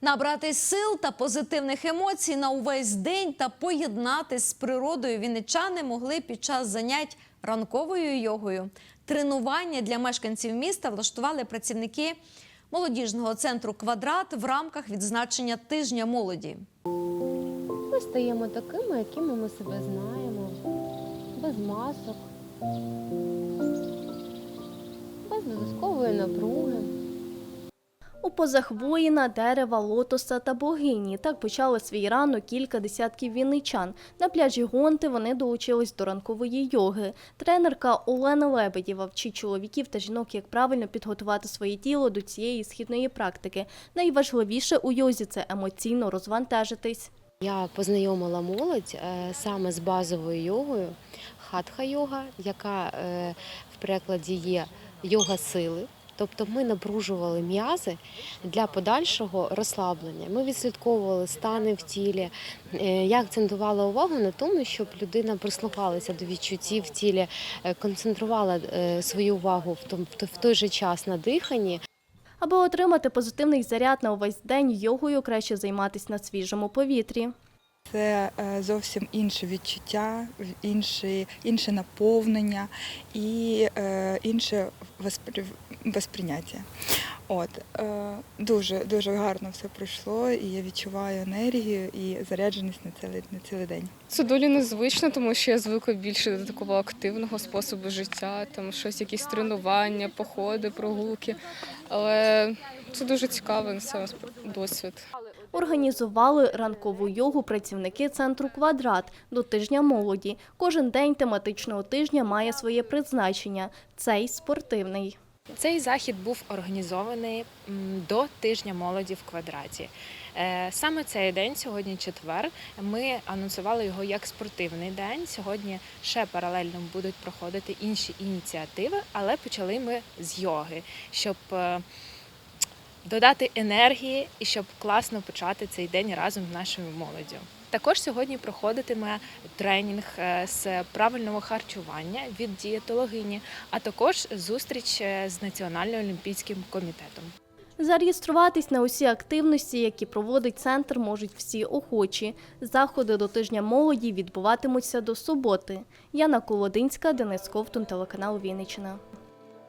Набратись сил та позитивних емоцій на увесь день та поєднатись з природою вінничани могли під час занять ранковою йогою. Тренування для мешканців міста влаштували працівники молодіжного центру Квадрат в рамках відзначення тижня молоді. Ми стаємо такими, якими ми себе знаємо, без масок, без додаткової напруги. Позах воїна, дерева, лотоса та богині. Так почали свій ранок кілька десятків вінничан. На пляжі Гонти вони долучились до ранкової йоги. Тренерка Олена Лебедєва вчить чоловіків та жінок, як правильно підготувати своє тіло до цієї східної практики. Найважливіше у йозі це емоційно розвантажитись. Я познайомила молодь е, саме з базовою йогою, хатха-йога, яка е, в перекладі є йога сили. Тобто ми напружували м'язи для подальшого розслаблення. Ми відслідковували стани в тілі. Е, Я акцентувала увагу на тому, щоб людина прислухалася до відчуттів в тілі, е, концентрувала е, свою увагу в той- в той же час на диханні. Аби отримати позитивний заряд на увесь день, йогою краще займатися на свіжому повітрі. Це зовсім інше відчуття, інше, інше наповнення і інше воспри- восприйняття. От, е, дуже, дуже гарно все пройшло, і я відчуваю енергію і зарядженість на цілий, на цілий день. Це доволі незвично, тому що я звикла більше до такого активного способу життя, там щось, якісь тренування, походи, прогулки. Але це дуже цікавий саме досвід. Організували ранкову йогу працівники центру Квадрат до тижня молоді. Кожен день тематичного тижня має своє призначення. Цей спортивний. Цей захід був організований до тижня молоді в квадраті. Е, Саме цей день, сьогодні четвер, ми анонсували його як спортивний день. Сьогодні ще паралельно будуть проходити інші ініціативи, але почали ми з йоги, щоб е, додати енергії і щоб класно почати цей день разом з нашою молоддю. Також сьогодні проходитиме тренінг е, з правильного харчування від дієтологині, а також зустріч е, з Національним олімпійським комітетом. Зареєструватись на усі активності, які проводить центр, можуть всі охочі. Заходи до тижня молоді відбуватимуться до суботи. Яна Колодинська, Денис Ковтун, телеканал Вінниччина.